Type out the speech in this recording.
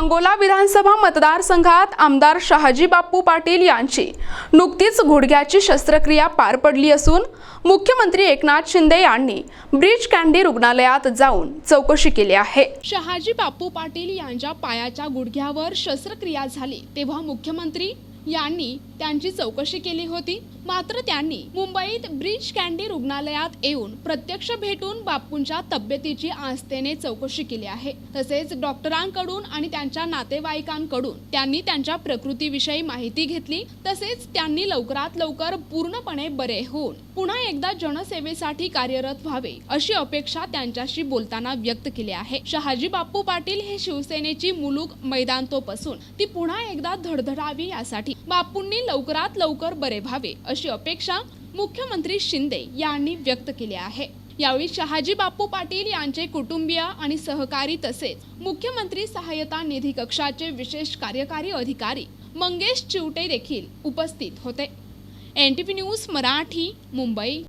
सांगोला विधानसभा मतदारसंघात आमदार शहाजी बापू पाटील यांची नुकतीच गुडघ्याची शस्त्रक्रिया पार पडली असून मुख्यमंत्री एकनाथ शिंदे यांनी ब्रिज कँडी रुग्णालयात जाऊन चौकशी केली आहे. शहाजी बापू पाटील यांच्या पायाच्या गुडघ्यावर शस्त्रक्रिया झाली तेव्हा मुख्यमंत्री यांनी त्यांची चौकशी केली होती. मात्र त्यांनी मुंबईत ब्रिज कँडी रुग्णालयात येऊन प्रत्यक्ष भेटून बापूंच्या तब्येतीची आस्थेने चौकशी केली आहे. तसेच डॉक्टरांकडून आणि त्यांच्या नातेवाईकांकडून त्यांनी त्यांच्या प्रकृतीविषयी माहिती घेतली. तसेच त्यांनी लवकरात लवकर पूर्णपणे बरे होऊन पुन्हा एकदा जनसेवेसाठी कार्यरत व्हावे अशी अपेक्षा त्यांच्याशी बोलताना व्यक्त केली आहे. शहाजी बाप्पू पाटील हे शिवसेनेची मुलूक मैदानतोप असून ती पुन्हा एकदा धडधडावी यासाठी बापूंनी लवकरात लवकर बरे व्हावे अशी अपेक्षा मुख्यमंत्री शिंदे यांनी व्यक्त केली आहे. यावेळी शहाजी बापू पाटील यांचे कुटुंबीय आणि सहकारी तसेच मुख्यमंत्री सहायता निधी कक्षाचे विशेष कार्यकारी अधिकारी मंगेश चिवटे देखील उपस्थित होते. N T V news Marathi Mumbai.